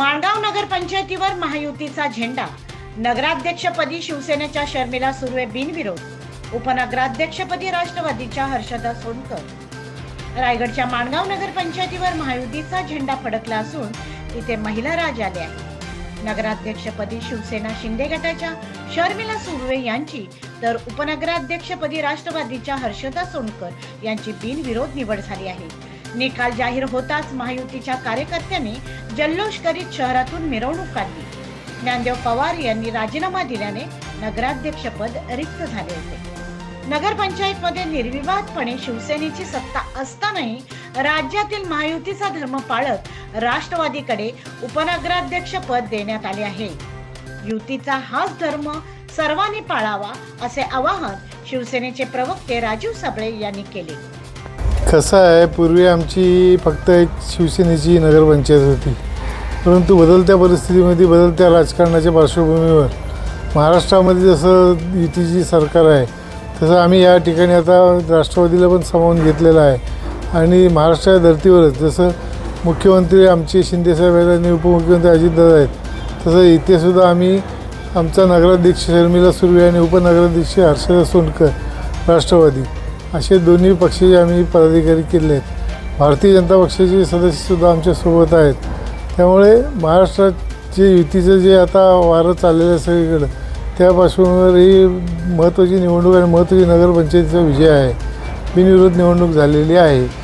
माणगाव नगरपंचायतीवर महायुतीचा झेंडा. नगराध्यक्षपदी शिवसेनेच्या शर्मिला सुर्वे बिनविरोध. उपनगराध्यक्षपदी राष्ट्रवादीच्या हर्षदा सोनकर. रायगडच्या माणगाव नगरपंचायतीवर महायुतीचा झेंडा फडकला असून तिथे महिला राज आले आहे नगराध्यक्षपदी शिवसेना शिंदे गटाच्या शर्मिला सुर्वे यांची तर उपनगराध्यक्षपदी राष्ट्रवादीच्या हर्षदा सोनकर यांची बिनविरोध निवड झाली आहे. निकाल जाहीर होताच महायुतीच्या कार्यकर्त्यांनी जल्लोष करीत शहरातून मिरवणूक काढली. ज्ञानदेव पवार यांनी राजीनामा दिल्याने नगराध्यक्षपद रिक्त झाले होते. नगरपंचायतमध्ये निर्विवादपणे शिवसेनेची सत्ता असतानाही राज्यातील महायुतीचा धर्म पाळत राष्ट्रवादीकडे उपनगराध्यक्ष पद देण्यात आले आहे. युतीचा हाच धर्म सर्वांनी पाळावा असे आवाहन शिवसेनेचे प्रवक्ते राजीव साबळे यांनी केले. कसं आहे पूर्वी आमची फक्त एक शिवसेनेची नगरपंचायत होती. परंतु बदलत्या परिस्थितीमध्ये बदलत्या राजकारणाच्या पार्श्वभूमीवर महाराष्ट्रामध्ये जसं युतीची सरकार आहे तसं आम्ही या ठिकाणी आता राष्ट्रवादीला पण सामावून घेतलेलं आहे. आणि महाराष्ट्राच्या धर्तीवरच जसं मुख्यमंत्री आमचे शिंदेसाहेब आहेत आणि उपमुख्यमंत्री अजितदादा आहेत तसं इथेसुद्धा आम्ही आमचा नगराध्यक्ष शर्मिला सुर्वे आणि उपनगराध्यक्ष हर्षदा सोनकर राष्ट्रवादी. असे दोन्ही पक्षाचे आम्ही पदाधिकारी केले आहेत. भारतीय जनता पक्षाचे सदस्यसुद्धा आमच्यासोबत आहेत. त्यामुळे महाराष्ट्रात जे युतीचं जे आता वारं चाललेलं आहे सगळीकडं त्या ही महत्त्वाची निवडणूक आणि महत्त्वाची नगरपंचायतीचा विजय आहे. बिनविरोध निवडणूक झालेली आहे.